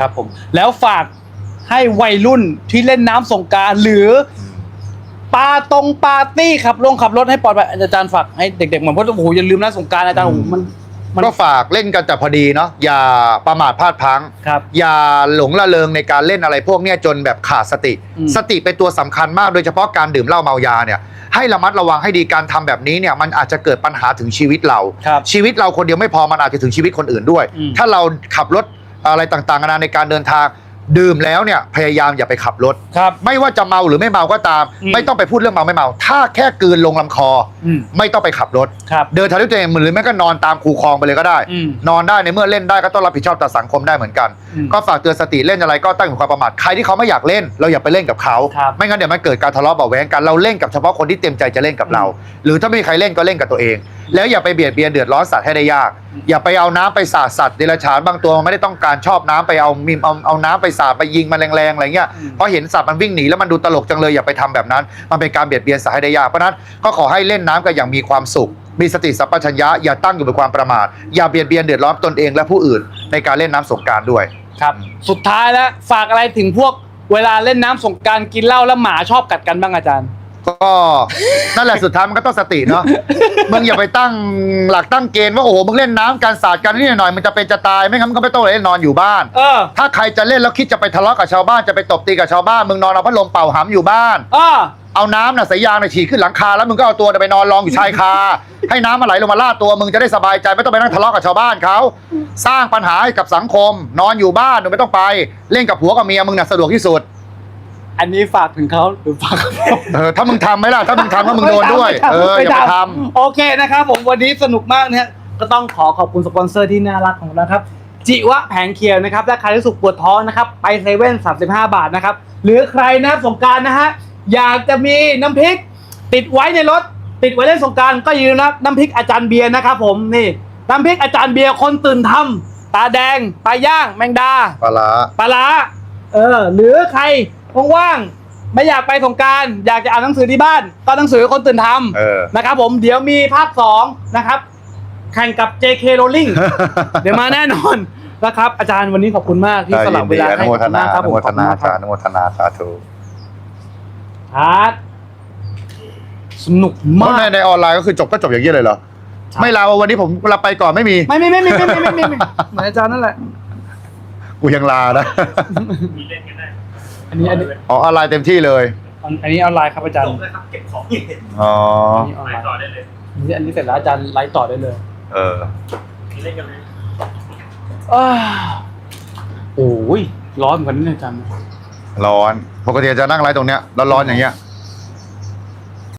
ครับผมแล้วฝากให้วัยรุ่นที่เล่นน้ำสงกรารหรือปาตรงปาร์ตี้ขับลงขับรถให้ปลอดภัยอาจารย์ฝากให้เด็กๆเหมือนเพราะโอ้โหอย่าลืมนะสงกรารอาจารย์โอ้โหมันมันก็ฝากเล่นกันแต่พอดีเนาะอย่าประมาทพลาดพลั้งครับ อย่าหลงละเลงในการเล่นอะไรพวกเนี้ยจนแบบขาดสติ อืม สติเป็นตัวสำคัญมากโดยเฉพาะการดื่มเหล้าเมายาเนี่ยให้ระมัดระวังให้ดีการทำแบบนี้เนี่ยมันอาจจะเกิดปัญหาถึงชีวิตเรา ครับ ชีวิตเราคนเดียวไม่พอมันอาจจะถึงชีวิตคนอื่นด้วย อืมถ้าเราขับรถ อะไรต่างๆนานาในการเดินทาง ดื่มแล้วเนี่ยพยายามอย่าไปขับรถ ครับไม่ว่าจะเมาหรือไม่เมาก็ตาม อืมไม่ต้องไปพูดเรื่องเมาไม่เมา ถ้าแค่กลืนลงลำคออืมไม่ต้องไปขับรถ ครับ เดินทางด้วยตัวเองหรือแม้ก็นอนตามคูคลองไปเลยก็ได้ อืม นอนได้ในเมื่อเล่นได้ก็ต้องรับผิดชอบต่อสังคมได้เหมือนกัน อืมก็ฝากเตือนสติเล่นอะไรก็ตั้งอยู่ความประมาทใครที่เขาไม่อยากเล่น เราอย่าไปเล่นกับเขา ครับไม่งั้นเดี๋ยวมันเกิดการทะเลาะเบาะแว้งกันเราเล่นกับเฉพาะคนที่เต็มใจจะเล่นกับเรา หรือถ้าไม่มีใครเล่นก็เล่นกับตัวเอง แล้วอย่าไปเบียดเบียนเดือดร้อนสัตว์ให้ได้ยาก อย่าไปเอาน้ำไปสาดสัตว์เดรัจฉานบางตัวมันไม่ได้ต้องการชอบน้ำไปเอามีเอาเอาน้ำไปสาดไปยิงมันแรงๆอะไรเงี้ยอืมเพราะเห็นสัตว์มันวิ่งหนีแล้วมันดูตลกจังเลยอย่าไปทำแบบนั้น มันเป็นการเบียดเบียนสัตว์ให้ได้ยากเพราะฉะนั้นก็ขอให้เล่นน้ำกันอย่างมีความสุข มีสติสัมปชัญญะอย่าตั้งอยู่บนความประมาทอย่าเบียดเบียนเดือดร้อนตนเองและผู้อื่น ในการเล่นน้ำสงกรารด้วยครับ สุดท้ายแล้วฝากอะไรถึงพวกเวลาเล่นน้ำสงกรารกินเหล้าแล้วหมาชอบกัดกันบ้างอาจารย์ ก็นั่นแหละสุดท้ายมันก็ต้องสติเนาะมึงอย่าไปตั้งหลักตั้งเกณฑ์ว่าโอ้โหมึงเล่นน้ำการสาดกันนี่หน่อยมันจะเป็นจะตายไม่งั้นมึงก็ไม่ต้องเล่นนอนอยู่บ้าน เออถ้าใครจะเล่นแล้วคิดจะไปทะเลาะกับชาวบ้านจะไปตบตีกับชาวบ้านมึงนอนเอาพัดลมเป่าหำอยู่บ้าน เออเอาน้ำน่ะสายยางน่ะฉีดขึ้นหลังคาแล้วมึงก็เอาตัวน่ะไปนอนรองอยู่ชายคา ให้น้ำมาไหลลงมาลาดตัวมึงจะได้สบายใจไม่ต้องไปนั่งทะเลาะกับชาวบ้านเขาสร้างปัญหาให้กับสังคม นอนอยู่บ้านมึงไม่ต้องไป เล่นกับผัวกับเมียมึงน่ะสะดวกที่สุด อันนี้ฝากถึงเขาหรือฝากกับผมเออถ้ามึงทำไหมล่ะ ถ้ามึงทำก็มึงโดนด้วย เอออย่าไปทำโอเคนะครับผมวันนี้สนุกมากนะฮะก็ต้องขอขอบคุณสปอนเซอร์ที่น่ารักของเราครับ จิวะแผงเคียวนะครับและใครที่สุกปวดท้องนะครับ ไปเซเว่น35 บาทนะครับ หรือใครนะสงกรารนะฮะอยากจะมีน้ำพริก ติดไว้ในรถ ติดไว้เล่นสงกรารก็อย่าลืมนะน้ำพริกอาจารย์เบียร์นะครับผมนี่น้ำพริกอาจารย์เบียร์คนตื่นทำตาแดงปลาย่างแมงดาปลาร้า ปลาร้าเออ หรือใคร ว่างๆไม่อยากไปสงกรารอยากจะอ่านหนังสือที่บ้านก็หนังสือคนตื่นทเออำนะครับผมเดี๋ยวมีภาคสองนะครับ แข่งกับ JK Rowling เดี๋ยวมาแน่นอนนะครับ อาจารย์วันนี้ขอบคุณมากที่สลับเวลาอให้นุโมขอบทคุณนามากครับอผนุมโมทนาขอบคุณมากคสารับธุอนุโมทนาสาธุอาร์ตสนุกเพราะมาก ในในออนไลน์ก็คือจบก็จบอย่างนี้เลยเหรอ ใช่ ไม่ลาวันนี้ผมลาไปก่อนไม่มี ไม่ไม่ไม่ไม่ไม่ไม่ไม่ไม่ไม่เหมือนอาจารย์นั่นแหละ กูยังลานะ มีเล่นกันได้ อันนี้อันนี้อ๋อออนไลน์เต็มที่เลยอันนี้ออนไลน์ครับอาจารย์จบเลยครับเก็บของอ๋ออันนี้ออนไปไลน์ต่อได้เลยอันนี้อันนี้เสร็จแล้วอาจารย์ไลฟ์ต่อได้เลย เออมีเล่นกันเลยอ้าวโอ้ยร้อนเหมือนกันนะอาจารย์ร้อนปกติจะนั่งไลฟ์ตรงเนี้ยแล้วร้อนอย่างเงี้ย